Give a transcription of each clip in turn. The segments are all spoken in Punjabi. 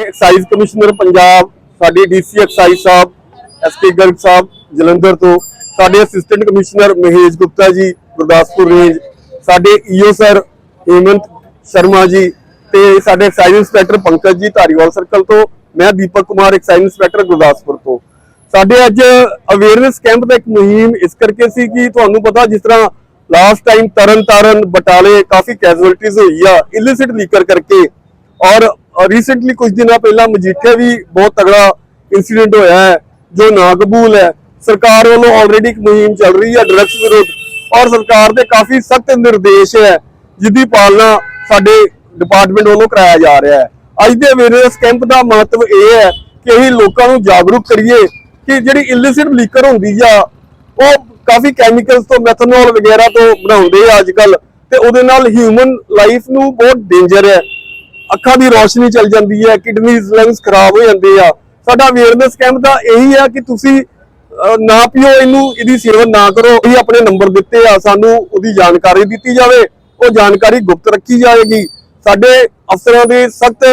ਐਕਸਾਈਜ਼ ਕਮਿਸ਼ਨਰ ਪੰਜਾਬ ਸਾਡੇ ਡੀਸੀ ਐਕਸਾਈਜ਼ ਸਾਹਿਬ ਐਸਪੀ ਗਰਗ ਸਾਹਿਬ, ਜਲੰਧਰ ਤੋਂ, ਸਾਡੇ assistant commissioner Mahesh Gupta ji, Gurdaspur range ਸਾਡੇ ਈਓ ਸਰ ਹੇਮੰਤ ਸ਼ਰਮਾ ਜੀ ਤੇ ਸਾਡੇ ਐਕਸਾਈਜ਼ ਇੰਸਪੈਕਟਰ ਪੰਕਜ ਜੀ ਧਾਰੀਵਾਲ ਸਰਕਲ ਤੋਂ, ਮੈਂ ਦੀਪਕ ਕੁਮਾਰ ਐਕਸਾਈਜ਼ ਇੰਸਪੈਕਟਰ ਗੁਰਦਾਸਪੁਰ ਤੋਂ। ਸਾਡੇ ਅੱਜ ਅਵੇਅਰਨੈਸ ਕੈਂਪ ਦਾ ਇੱਕ ਮੁਹਿੰਮ ਇਸ ਕਰਕੇ ਸੀ ਕਿ ਤੁਹਾਨੂੰ ਪਤਾ ਜਿਸ ਤਰ੍ਹਾਂ ਲਾਸਟ ਟਾਈਮ ਤਰਨ ਤਾਰਨ, ਬਟਾਲੇ, ਕਾਫੀ ਕੈਜੁਅਲਟੀਜ਼ ਹੋਈ ਆ ਇਲਿਸਿਟ ਲੀਕਰ ਕਰਕੇ ਔਰ ਰੀਸੈਂਟਲੀ ਕੁਝ ਦਿਨਾਂ ਪਹਿਲਾਂ ਮਜੀਠੇ ਵੀ ਬਹੁਤ ਤਗੜਾ ਇਨਸੀਡੈਂਟ ਹੋਇਆ ਹੈ, ਜੋ ਨਾ ਕਬੂਲ ਹੈ। ਸਰਕਾਰ ਵੱਲੋਂ ਆਲਰੇਡੀ ਇੱਕ ਮੁਹਿੰਮ ਚੱਲ ਰਹੀ ਹੈ ਡਰੱਗਸ ਵਿਰੁੱਧ ਔਰ ਸਰਕਾਰ ਦੇ ਕਾਫੀ ਸਖਤ ਨਿਰਦੇਸ਼ ਹੈ ਜਿੱਦੀ ਪਾਲਣਾ ਸਾਡੇ ਡਿਪਾਰਟਮੈਂਟ ਵੱਲੋਂ ਕਰਾਇਆ ਜਾ ਰਿਹਾ ਹੈ। ਅੱਜ ਦੇ ਅਵੇਅਰਨੈਸ ਕੈਂਪ ਦਾ ਮਹੱਤਵ ਇਹ ਹੈ ਕਿ ਅਸੀਂ ਲੋਕਾਂ ਨੂੰ ਜਾਗਰੂਕ ਕਰੀਏ ਕਿ ਜਿਹੜੀ ਇਲਿਸਿਟ ਲੀਕਰ ਹੁੰਦੀ ਆ, ਉਹ ਕਾਫੀ ਕੈਮੀਕਲਸ ਤੋਂ ਮੈਥਨੋਲ ਵਗੈਰਾ ਤੋਂ ਬਣਾਉਂਦੇ ਆ ਅੱਜ ਕੱਲ ਤੇ ਉਹਦੇ ਨਾਲ ਹਿਊਮਨ ਲਾਈਫ ਨੂੰ ਬਹੁਤ ਡੇਂਜਰ ਹੈ। ਅੱਖਾਂ ਦੀ ਰੋਸ਼ਨੀ ਚਲ ਜਾਂਦੀ ਹੈ ਕਿਡਨੀਜ਼ ਲੰਗਸ ਖਰਾਬ ਹੋ ਜਾਂਦੇ ਆ। ਸਾਡਾ ਅਵੇਅਰਨੈਸ ਕੈਂਪ ਦਾ ਇਹੀ ਆ ਕਿ ਤੁਸੀਂ ਨਾ ਪੀਓ ਇਹਨੂੰ, ਇਹਦੀ ਸੇਵਾ ਨਾ ਕਰੋ ਇਹ ਆਪਣੇ ਨੰਬਰ ਦਿੱਤੇ ਆ, ਸਾਨੂੰ ਉਹਦੀ ਜਾਣਕਾਰੀ ਦਿੱਤੀ ਜਾਵੇ, ਉਹ ਜਾਣਕਾਰੀ ਗੁਪਤ ਰੱਖੀ ਜਾਏਗੀ। ਸਾਡੇ ਅਫਸਰਾਂ ਦੇ ਸਖਤ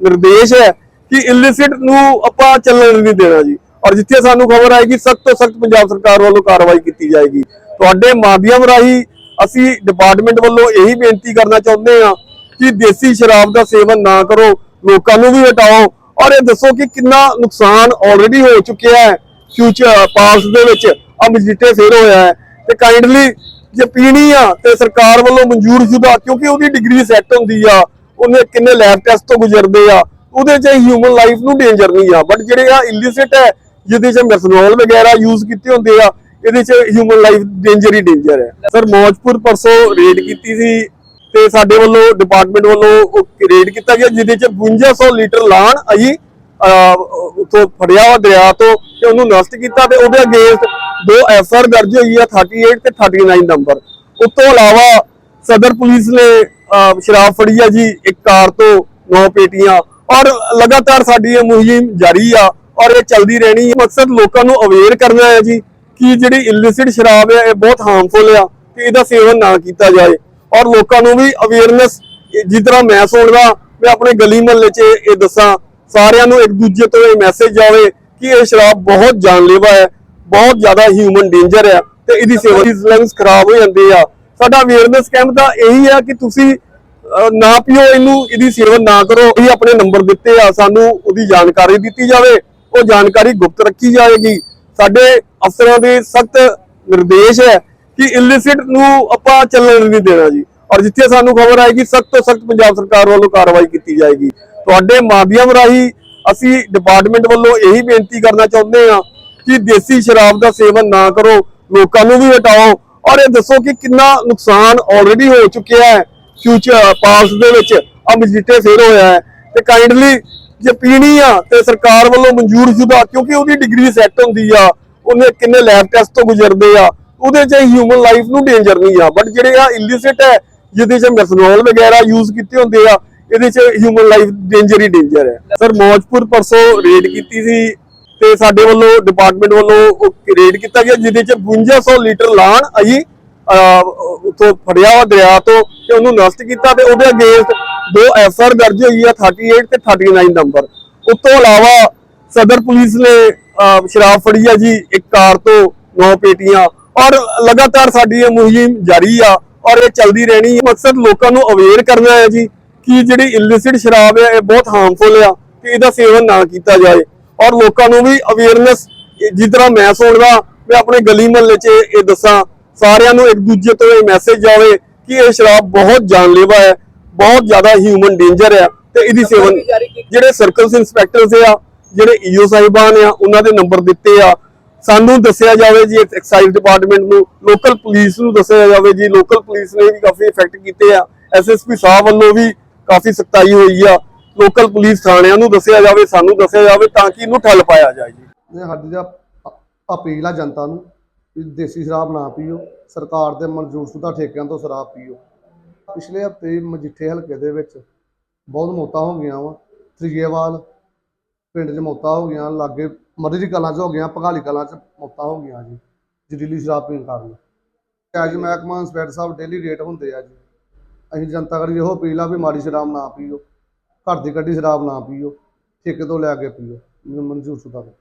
ਨਿਰਦੇਸ਼ ਹੈ ਕਿ ਇਲਿਸਿਟ ਨੂੰ ਆਪਾਂ ਚੱਲਣ ਨਹੀਂ ਦੇਣਾ ਜੀ। ਔਰ ਜਿੱਥੇ ਸਾਨੂੰ ਖਬਰ ਆਏਗੀ, ਸਖਤ ਤੋਂ ਸਖਤ ਪੰਜਾਬ ਸਰਕਾਰ ਵੱਲੋਂ ਕਾਰਵਾਈ ਕੀਤੀ ਜਾਏਗੀ। ਤੁਹਾਡੇ ਮਾਧਿਅਮ ਰਾਹੀਂ ਅਸੀਂ ਡਿਪਾਰਟਮੈਂਟ ਵੱਲੋਂ ਇਹੀ ਬੇਨਤੀ ਕਰਨਾ ਚਾਹੁੰਦੇ ਹਾਂ ਕਿ ਦੇਸੀ ਸ਼ਰਾਬ ਦਾ ਸੇਵਨ ਨਾ ਕਰੋ, ਲੋਕਾਂ ਨੂੰ ਵੀ ਹਟਾਓ। ਔਰ ਇਹ ਦੱਸੋ ਕਿ ਕਿੰਨਾ ਨੁਕਸਾਨ ਆਲਰੇਡੀ ਹੋ ਚੁੱਕਿਆ ਹੈ। ਫਿਊਚਰ ਪਾਸਟ ਦੇ ਵਿੱਚ ਆ ਮਜੀਠੇ ਫੇਰ ਹੋਇਆ ਹੈ। ਤੇ ਕਾਈਂਡਲੀ ਜੇ ਪੀਣੀ ਆ, ਤੇ ਸਰਕਾਰ ਵੱਲੋਂ ਮਨਜ਼ੂਰ ਸ਼ੁਦਾ ਕਿਉਂਕਿ ਉਹਦੀ ਡਿਗਰੀ ਸੈੱਟ ਹੁੰਦੀ ਆ, ਉਹਨੇ ਕਿੰਨੇ ਲੈਬ ਟੈਸਟ ਤੋਂ ਗੁਜ਼ਰਦੇ ਆ, ਉਹਦੇ ਚ ਹਿਊਮਨ ਲਾਈਫ ਨੂੰ ਡੇਂਜਰ ਨਹੀਂ ਆ। ਬਟ ਜਿਹੜੇ ਆ ਇਲਿਸਿਟ ਹੈ, ਜਿਹਦੇ ਚ ਮੈਥਨੋਲ ਵਗੈਰਾ ਯੂਜ਼ ਕੀਤੇ ਹੁੰਦੇ ਆ, ਇਹਦੇ ਚ ਹਿਊਮਨ ਲਾਈਫ ਡੇਂਜਰ ਹੀ ਡੇਂਜਰ ਹੈ। ਸਰ ਮੌਜਪੁਰ ਪਰਸੋਂ ਰੇਡ ਕੀਤੀ ਸੀ ਤੇ ਸਾਡੇ ਵੱਲੋਂ ਡਿਪਾਰਟਮੈਂਟ ਵੱਲੋਂ ਰੇਡ ਕੀਤਾ ਗਿਆ, ਜਿਹਦੇ ਚ 5200 ਲੀਟਰ ਲਾਣ ਅਸੀਂ ਉਥੋਂ ਫੜਿਆ ਵਾ ਦਰਿਆ ਤੋਂ ਤੇ ਉਹਨੂੰ ਨਸ਼ਟ ਕੀਤਾ ਤੇ ਉਹਦੇ ਅਗੇਂਸਟ ਦੋ ਐਫਆਰ ਦਰਜ ਹੋਈ ਆ 38 ਤੇ 39 ਨੰਬਰ। ਉਸ ਤੋਂ ਇਲਾਵਾ ਸਦਰ ਪੁਲਿਸ ਨੇ ਸ਼ਰਾਬ ਫੜੀ ਆ ਜੀ, ਇੱਕ ਕਾਰ ਤੋਂ ਨੌ ਪੇਟੀਆਂ। ਔਰ ਲਗਾਤਾਰ ਸਾਡੀ ਇਹ ਮੁਹਿੰਮ ਜਾਰੀ ਆ, ਔਰ ਇਹ ਚੱਲਦੀ ਰਹਿਣੀ ਹੈ ਮਕਸਦ ਲੋਕਾਂ ਨੂੰ ਅਵੇਅਰ ਕਰਨਾ ਹੈ ਜੀ, ਕਿ ਜਿਹੜੀ ਇਲਿਸਿਟ ਸ਼ਰਾਬ ਹੈ ਇਹ ਬਹੁਤ ਹਾਰਮਫੁਲ ਆ, ਕਿ ਇਹਦਾ ਸੇਵਨ ਨਾ ਕੀਤਾ ਜਾਏ। ਔਰ ਲੋਕਾਂ ਨੂੰ ਵੀ ਅਵੇਅਰਨੈਸ ਜਿਸ ਤਰ੍ਹਾਂ ਮੈਂ ਸੁਣਦਾ, ਮੈਂ ਆਪਣੇ ਗਲੀ ਮਹੱਲੇ 'ਚ ਇਹ ਦੱਸਾਂ, ਸਾਰਿਆਂ ਨੂੰ ਇੱਕ ਦੂਜੇ ਤੋਂ ਇਹ ਮੈਸੇਜ ਜਾਵੇ ਕਿ ਇਹ ਸ਼ਰਾਬ ਬਹੁਤ ਜਾਨਲੇਵਾ ਹੈ, ਬਹੁਤ ਜ਼ਿਆਦਾ ਹਿਊਮਨ ਡੇਂਜਰ ਹੈ ਤੇ ਇਹਦੀ ਸੇਵਨ ਲੰਗਸ ਖਰਾਬ ਹੋ ਜਾਂਦੇ ਆ। ਸਾਡਾ ਅਵੇਅਰਨੈਸ ਕੈਂਪ ਦਾ ਇਹੀ ਆ ਕਿ ਤੁਸੀਂ ਨਾ ਪੀਓ ਇਹਨੂੰ, ਇਹਦੀ ਸੇਵਾ ਨਾ ਕਰੋ, ਇਹ ਆਪਣੇ ਨੰਬਰ ਦਿੱਤੇ ਆ, ਸਾਨੂੰ ਉਹਦੀ ਜਾਣਕਾਰੀ ਦਿੱਤੀ ਜਾਵੇ, ਉਹ ਜਾਣਕਾਰੀ ਗੁਪਤ ਰੱਖੀ ਜਾਏਗੀ। ਸਾਡੇ ਅਫਸਰਾਂ ਦੇ ਸਖਤ ਨਿਰਦੇਸ਼ ਹੈ ਕਿ ਇਲਿਸਿਟ ਨੂੰ ਆਪਾਂ ਚੱਲਣ ਨਹੀਂ ਦੇਣਾ ਜੀ। ਔਰ ਜਿੱਥੇ ਸਾਨੂੰ ਖਬਰ ਆਏਗੀ, ਸਖਤ ਤੋਂ ਸਖਤ ਪੰਜਾਬ ਸਰਕਾਰ ਵੱਲੋਂ ਕਾਰਵਾਈ ਕੀਤੀ ਜਾਏਗੀ। ਤੁਹਾਡੇ ਮਾਧਿਅਮ ਰਾਹੀਂ ਅਸੀਂ ਡਿਪਾਰਟਮੈਂਟ ਵੱਲੋਂ ਇਹੀ ਬੇਨਤੀ ਕਰਨਾ ਚਾਹੁੰਦੇ ਹਾਂ ਕਿ ਦੇਸੀ ਸ਼ਰਾਬ ਦਾ ਸੇਵਨ ਨਾ ਕਰੋ, ਲੋਕਾਂ ਨੂੰ ਵੀ ਹਟਾਓ। ਔਰ ਇਹ ਦੱਸੋ ਕਿ ਕਿੰਨਾ ਨੁਕਸਾਨ ਆਲਰੇਡੀ ਹੋ ਚੁੱਕਿਆ ਹੈ। ਫਿਊਚਰ ਪਾਸਟ ਦੇ ਵਿੱਚ ਆ ਮਜੀਠੇ ਫੇਰ ਹੋਇਆ ਹੈ। ਤੇ ਕਾਈਂਡਲੀ ਜੇ ਪੀਣੀ ਆ, ਤੇ ਸਰਕਾਰ ਵੱਲੋਂ ਮਨਜ਼ੂਰ ਸ਼ੁਦਾ, ਕਿਉਂਕਿ ਉਹਦੀ ਡਿਗਰੀ ਸੈੱਟ ਹੁੰਦੀ ਆ। ਉਹਨੇ ਕਿੰਨੇ ਲੈਬ ਟੈਸਟ ਤੋਂ ਗੁਜ਼ਰਦੇ ਆ। ਉਹਦੇ ਚ ਹਿਊਮਨ ਲਾਈਫ ਨੂੰ ਡੇਂਜਰ ਨਹੀਂ ਆ। ਬਟ ਜਿਹੜੇ ਆ ਇਲਿਸਿਟ ਹੈ, ਜਿਹਦੇ ਚ ਮੈਥਨੋਲ ਵਗੈਰਾ ਯੂਜ਼ ਕੀਤੇ ਹੁੰਦੇ ਆ, ਇਹਦੇ ਚ ਹਿਊਮਨ ਲਾਈਫ ਡੇਂਜਰ ਹੀ ਡੇਂਜਰ ਹੈ। ਸਰ ਮੌਜਪੁਰ ਪਰਸੋਂ ਰੇਡ ਕੀਤੀ ਸੀ ਤੇ ਸਾਡੇ ਵੱਲੋਂ ਡਿਪਾਰਟਮੈਂਟ ਵੱਲੋਂ ਰੇਡ ਕੀਤਾ ਗਿਆ, ਜਿਹਦੇ ਚ 5200 ਲੀਟਰ ਲਾਣ ਅਸੀਂ ਉਥੋਂ ਫੜਿਆ ਵਾ ਦਰਿਆ ਤੋਂ ਤੇ ਉਹਨੂੰ ਨਸ਼ਟ ਕੀਤਾ ਤੇ ਉਹਦੇ ਅਗੇਂਸਟ ਦੋ ਐਫਆਰ ਦਰਜ ਹੋਈ ਆ 38 ਤੇ 39 ਨੰਬਰ ਉਸ ਤੋਂ ਇਲਾਵਾ ਸਦਰ ਪੁਲਿਸ ਨੇ ਸ਼ਰਾਬ ਫੜੀ ਆ ਜੀ, ਇੱਕ ਕਾਰ ਤੋਂ ਨੌ ਪੇਟੀਆਂ। ਔਰ ਲਗਾਤਾਰ ਸਾਡੀ ਇਹ ਮੁਹਿੰਮ ਜਾਰੀ ਆ ਔਰ ਇਹ ਚੱਲਦੀ ਰਹਿਣੀ ਹੈ ਮਕਸਦ ਲੋਕਾਂ ਨੂੰ ਅਵੇਅਰ ਕਰਨਾ ਹੈ ਜੀ ਕਿ ਜਿਹੜੀ ਇਲਿਸਿਟ ਸ਼ਰਾਬ ਹੈ ਇਹ ਬਹੁਤ ਹਾਰਮਫੁਲ ਆ ਕਿ ਇਹਦਾ ਸੇਵਨ ਨਾ ਕੀਤਾ ਜਾਏ। ਔਰ ਲੋਕਾਂ ਨੂੰ ਵੀ ਅਵੇਅਰਨੈਸ ਜਿਸ ਤਰ੍ਹਾਂ ਮੈਂ ਸੁਣਦਾ ਮੈਂ ਆਪਣੇ ਗਲੀ ਮੁਹੱਲੇ 'ਚ ਇਹ ਦੱਸਾਂ ਸਾਰਿਆਂ ਨੂੰ ਇੱਕ ਦੂਜੇ ਤੋਂ ਇਹ ਮੈਸੇਜ ਜਾਵੇ ਕਿ ਇਹ ਸ਼ਰਾਬ ਬਹੁਤ ਜਾਨਲੇਵਾ ਹੈ ਬਹੁਤ ਜ਼ਿਆਦਾ ਹਿਊਮਨ ਡੇਂਜਰ ਹੈ ਤੇ ਇਹਦੀ ਸੇਵਨ ਜਿਹੜੇ ਸਰਕਲਸ ਇੰਸਪੈਕਟਰਸ ਆ ਜਿਹੜੇ ਈਓ ਸਾਹਿਬਾਨ ਆ ਉਹਨਾਂ ਦੇ ਨੰਬਰ ਦਿੱਤੇ ਆ। ਸਾਨੂੰ ਦੱਸਿਆ ਜਾਵੇ ਜੀ ਐਕਸਾਈਜ਼ ਡਿਪਾਰਟਮੈਂਟ ਨੂੰ ਲੋਕਲ ਪੁਲਿਸ ਨੂੰ ਦੱਸਿਆ ਜਾਵੇ ਜੀ ਲੋਕਲ ਪੁਲਿਸ ਨੇ ਵੀ ਕਾਫੀ ਇਫੈਕਟ ਕੀਤੇ ਆ। ਐਸਐਸਪੀ ਸਾਹਿਬ ਵੱਲੋਂ ਵੀ ਕਾਫੀ ਸਖਤਾਈ ਹੋਈ ਆ। ਲੋਕਲ ਪੁਲਿਸ ਥਾਣਿਆਂ ਨੂੰ ਦੱਸਿਆ ਜਾਵੇ, ਸਾਨੂੰ ਦੱਸਿਆ ਜਾਵੇ ਤਾਂ ਕਿ ਇਹਨੂੰ ਠੱਲ ਪਾਇਆ ਜਾਏ ਜੀ। ਇਹ ਸਾਡੀ ਦਾ ਅਪੀਲ ਆ ਜਨਤਾ ਨੂੰ ਕਿ ਦੇਸੀ ਸ਼ਰਾਬ ਨਾ ਪੀਓ, ਸਰਕਾਰ ਦੇ ਮਨਜ਼ੂਰਸ਼ੁਦਾ ਠੇਕਿਆਂ ਤੋਂ ਸ਼ਰਾਬ ਪੀਓ। ਪਿਛਲੇ ਹਫ਼ਤੇ ਮਜੀਠੇ ਹਲਕੇ ਦੇ ਵਿੱਚ ਬਹੁਤ ਮੌਤਾਂ ਹੋ ਗਈਆਂ ਵਾ। ਤ੍ਰਿਗੇਵਾਲ ਪਿੰਡ 'ਚ ਮੌਤਾਂ ਹੋ ਗਈਆਂ, ਲਾਗੇ ਮਰਰੀ ਕਲਾਂ 'ਚ ਹੋ ਗਈਆਂ, ਭਗਾਲੀ ਕਲਾਂ 'ਚ ਮੌਤਾਂ ਹੋ ਗਈਆਂ ਜੀ ਜ਼ਹਿਰੀਲੀ ਸ਼ਰਾਬ ਪੀਣ ਕਾਰਨ। ਅੱਜ ਮਹਿਕਮਾ ਇੰਸਪੈਕਟਰ ਸਾਹਿਬ ਡੇਲੀ ਰੇਟ ਹੁੰਦੇ ਆ ਜੀ। ਅਸੀਂ ਜਨਤਾ ਕਰੀ ਇਹੋ ਅਪੀਲ ਆ ਵੀ ਮਾੜੀ ਸ਼ਰਾਬ ਨਾ ਪੀਓ, ਘਰ ਦੀ ਕੱਢੀ ਸ਼ਰਾਬ ਨਾ ਪੀਓ, ਠੇਕੇ ਤੋਂ ਲੈ ਕੇ ਪੀਓ ਮਨਜ਼ੂਰ ਸ਼ੁਦਾ ਤੋਂ